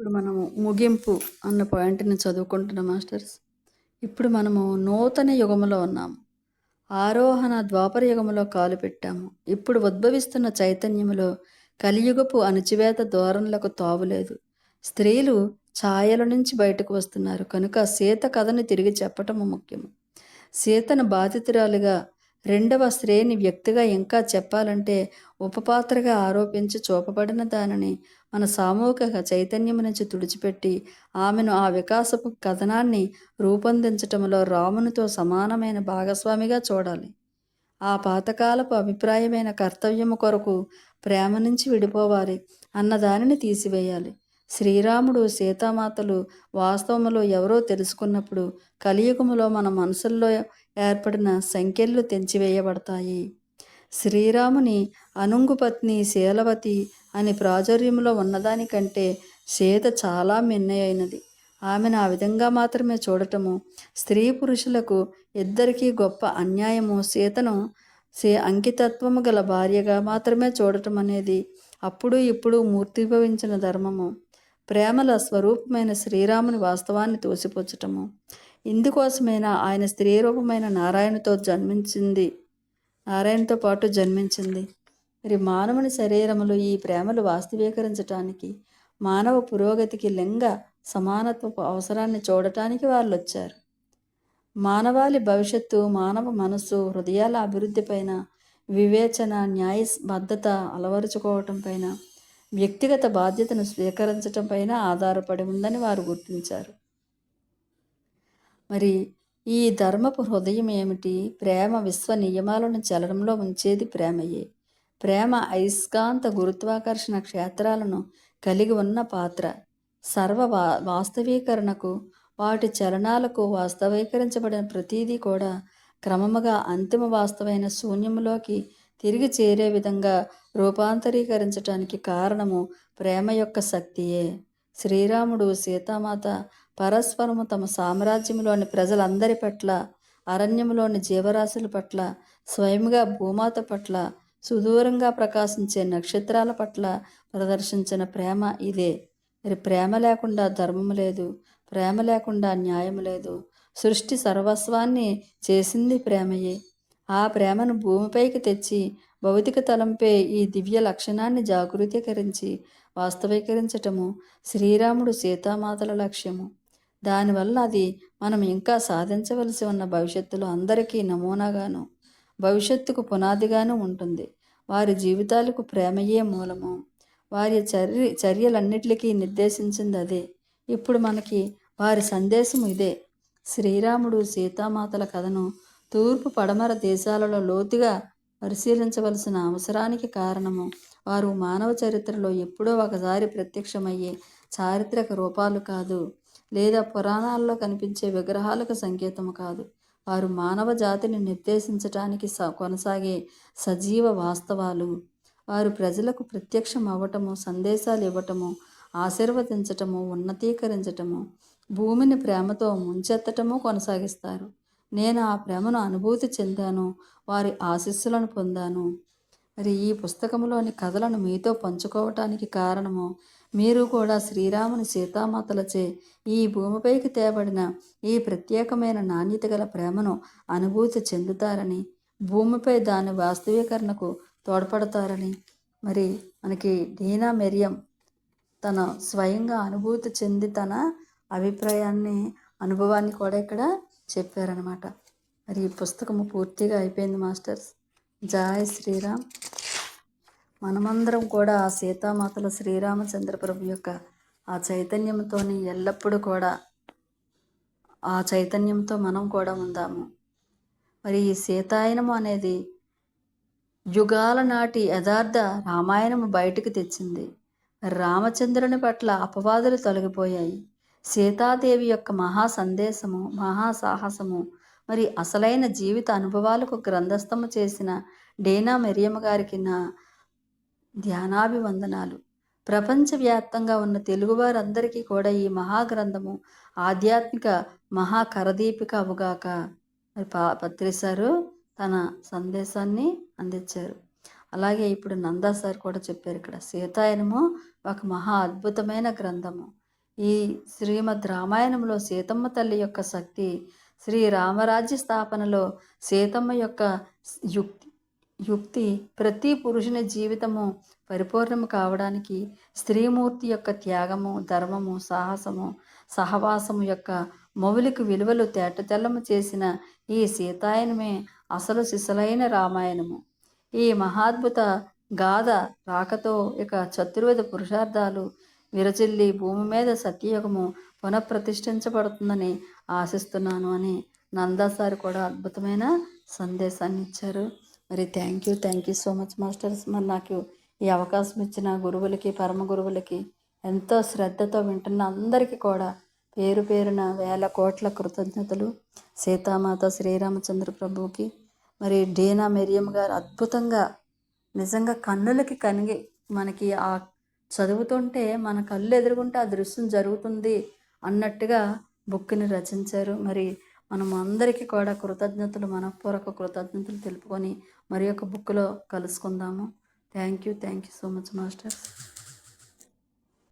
ఇప్పుడు మనము ముగింపు అన్న పాయింట్‌ని చదువుకుంటున్నాం మాస్టర్స్. ఇప్పుడు మనము నూతన యుగములో ఉన్నాము. ఆరోహణ ద్వాపర యుగములో కాలు పెట్టాము. ఇప్పుడు ఉద్భవిస్తున్న చైతన్యములో కలియుగపు అణచివేత ధోరణులకు తావులేదు. స్త్రీలు ఛాయల నుంచి బయటకు వస్తున్నారు. కనుక సీత కథని తిరిగి చెప్పటము ముఖ్యము. సీతను బాధితురాలిగా రెండవ శ్రేణి వ్యక్తిగా ఇంకా చెప్పాలంటే ఉపపాత్రగా ఆరోపించి చూపబడిన దానిని మన సామూహిక చైతన్యం నుంచి తుడిచిపెట్టి ఆమెను ఆ వికాసపు కథనాన్ని రూపొందించటంలో రామునితో సమానమైన భాగస్వామిగా చూడాలి. ఆ పాతకాలపు అభిప్రాయమైన కర్తవ్యము కొరకు ప్రేమ నుంచి విడిపోవాలి అన్న దానిని తీసివేయాలి. శ్రీరాముడు సీతామాతలు వాస్తవములో ఎవరో తెలుసుకున్నప్పుడు కలియుగములో మన మనసుల్లో ఏర్పడిన సంకెళ్ళు తెంచివేయబడతాయి. శ్రీరాముని అనుంగు పత్ని శీలవతి అని ప్రాచుర్యంలో ఉన్నదానికంటే సీత చాలా మిన్నయైనది. ఆమెను ఆ విధంగా మాత్రమే చూడటము స్త్రీ పురుషులకు ఇద్దరికీ గొప్ప అన్యాయము. సీతను సే అంకితత్వము గల భార్యగా మాత్రమే చూడటం అనేది అప్పుడు ఇప్పుడు మూర్తిభవించిన ధర్మము. ప్రేమల స్వరూపమైన శ్రీరాముని వాస్తవాన్ని తోసిపుచ్చటము. ఇందుకోసమైనా ఆయన స్త్రీ రూపమైన నారాయణతో జన్మించింది నారాయణతో పాటు జన్మించింది. మరి మానవుని శరీరములో ఈ ప్రేమలు వాస్తవీకరించటానికి మానవ పురోగతికి లింగ సమానత్వపు అవసరాన్ని చూడటానికి వాళ్ళు వచ్చారు మానవాళి భవిష్యత్తు మానవ మనస్సు హృదయాల అభివృద్ధి పైన వివేచన న్యాయ బద్ధత అలవరుచుకోవటంపైన వ్యక్తిగత బాధ్యతను స్వీకరించటం పైన ఆధారపడి ఉందని వారు గుర్తించారు. మరి ఈ ధర్మపు హృదయం ఏమిటి? ప్రేమ విశ్వ నియమాలను చలనంలో ఉంచేది ప్రేమయే. ప్రేమ అయస్కాంత గురుత్వాకర్షణ క్షేత్రాలను కలిగి ఉన్న పాత్ర. సర్వ వా వాస్తవీకరణకు వాటి చలనాలకు వాస్తవీకరించబడిన ప్రతీదీ కూడా క్రమముగా అంతిమ వాస్తవమైన శూన్యములోకి తిరిగి చేరే విధంగా రూపాంతరీకరించటానికి కారణము ప్రేమ యొక్క శక్తియే. శ్రీరాముడు సీతామాత పరస్పరము తమ సామ్రాజ్యంలోని ప్రజలందరి పట్ల అరణ్యంలోని జీవరాశుల పట్ల స్వయంగా భూమాత పట్ల సుదూరంగా ప్రకాశించే నక్షత్రాల పట్ల ప్రదర్శించిన ప్రేమ ఇదే. మరి ప్రేమ లేకుండా ధర్మము లేదు. ప్రేమ లేకుండా న్యాయం లేదు. సృష్టి సర్వస్వాన్ని చేసింది ప్రేమయే. ఆ ప్రేమను భూమిపైకి తెచ్చి భౌతిక తలంపై ఈ దివ్య లక్షణాన్ని జాగృతీకరించి వాస్తవీకరించటము శ్రీరాముడు సీతామాతల లక్ష్యము. దానివల్ల అది మనం ఇంకా సాధించవలసి ఉన్న భవిష్యత్తులో అందరికీ నమూనాగాను భవిష్యత్తుకు పునాదిగాను ఉంటుంది. వారి జీవితాలకు ప్రేమయే మూలము. వారి చర్య చర్యలన్నిటికీ నిర్దేశించింది అదే. ఇప్పుడు మనకి వారి సందేశం ఇదే. శ్రీరాముడు సీతామాతల కథను తూర్పు పడమర దేశాలలో లోతుగా పరిశీలించవలసిన అవసరానికి కారణము వారు మానవ చరిత్రలో ఎప్పుడో ఒకసారి ప్రత్యక్షమయ్యే చారిత్రక రూపాలు కాదు. లేదా పురాణాల్లో కనిపించే విగ్రహాలకు సంకేతము కాదు. వారు మానవ జాతిని నిర్దేశించటానికి స కొనసాగే సజీవ వాస్తవాలు. వారు ప్రజలకు ప్రత్యక్షం అవ్వటము, సందేశాలు ఇవ్వటము, ఆశీర్వదించటము, ఉన్నతీకరించటము, భూమిని ప్రేమతో ముంచెత్తటము కొనసాగిస్తారు. నేను ఆ ప్రేమను అనుభూతి చెందాను. వారి ఆశీస్సులను పొందాను. మరి ఈ పుస్తకంలోని కథలను మీతో పంచుకోవటానికి కారణము మీరు కూడా శ్రీరాముని సీతామాతలచే ఈ భూమిపైకి తేబడిన ఈ ప్రత్యేకమైన నాణ్యత గల ప్రేమను అనుభూతి చెందుతారని, భూమిపై దాని వాస్తవీకరణకు తోడ్పడతారని మరి మనకి డీనా మెరియం తన స్వయంగా అనుభూతి చెంది తన అభిప్రాయాన్ని అనుభవాన్ని కూడా ఇక్కడ చెప్పారనమాట. మరి ఈ పుస్తకము పూర్తిగా అయిపోయింది మాస్టర్స్. జై శ్రీరామ్. మనమందరం కూడా ఆ సీతామాతల శ్రీరామచంద్ర ప్రభు యొక్క ఆ చైతన్యంతోని ఎల్లప్పుడూ కూడా ఆ చైతన్యంతో మనం కూడా ఉందాము. మరి ఈ సీతాయనము అనేది యుగాల నాటి యథార్థ రామాయణము బయటికి తెచ్చింది. రామచంద్రుని పట్ల అపవాదులు తొలగిపోయాయి. సీతాదేవి యొక్క మహా సందేశము, మహా సాహసము మరి అసలైన జీవిత అనుభవాలకు గ్రంథస్థము చేసిన డేనా మెరియం గారికి నా ధ్యానాభివందనాలు. ప్రపంచవ్యాప్తంగా ఉన్న తెలుగువారందరికీ కూడా ఈ మహాగ్రంథము ఆధ్యాత్మిక మహా కరదీపిక మరి పా పత్రి సారు తన సందేశాన్ని అందించారు. అలాగే ఇప్పుడు నందా సార్ కూడా చెప్పారు ఇక్కడ. సీతాయనము ఒక మహా అద్భుతమైన గ్రంథము. ఈ శ్రీమద్ రామాయణంలో సీతమ్మ తల్లి యొక్క శక్తి శ్రీ రామరాజ్య స్థాపనలో సీతమ్మ యొక్క యుక్తి యుక్తి ప్రతి పురుషుని జీవితము పరిపూర్ణము కావడానికి స్త్రీమూర్తి యొక్క త్యాగము ధర్మము సాహసము సహవాసము యొక్క మౌలిక విలువలు తేటతెల్లము చేసిన ఈ సీతాయనమే అసలు సిసలైన రామాయణము. ఈ మహాద్భుత గాథ రాకతో ఇక చతుర్వేద పురుషార్థాలు విరచిల్లి భూమి మీద సత్యయుగము పునఃప్రతిష్ఠించబడుతుందని ఆశిస్తున్నాను అని నందా సార్ కూడా అద్భుతమైన సందేశాన్ని ఇచ్చారు. మరి thank you thank you so much masters మరి నాకు ఈ అవకాశం ఇచ్చిన గురువులకి పరమ గురువులకి ఎంతో శ్రద్ధతో వింటున్న అందరికీ కూడా పేరు పేరున వేల కోట్ల కృతజ్ఞతలు. సీతామాత శ్రీరామచంద్ర ప్రభువుకి. మరి డీనా మెరియం గారు అద్భుతంగా నిజంగా కన్నులకి కనిగి మనకి ఆ చదువుతుంటే మన కళ్ళు ఎదురుగుంటే ఆ దృశ్యం జరుగుతుంది అన్నట్టుగా బుక్ని రచించారు. మరి మనం అందరికీ కూడా కృతజ్ఞతలు మనపూర్వక కృతజ్ఞతలు తెలుపుకొని మరి యొక్క బుక్లో కలుసుకుందాము. Thank you thank you so much master.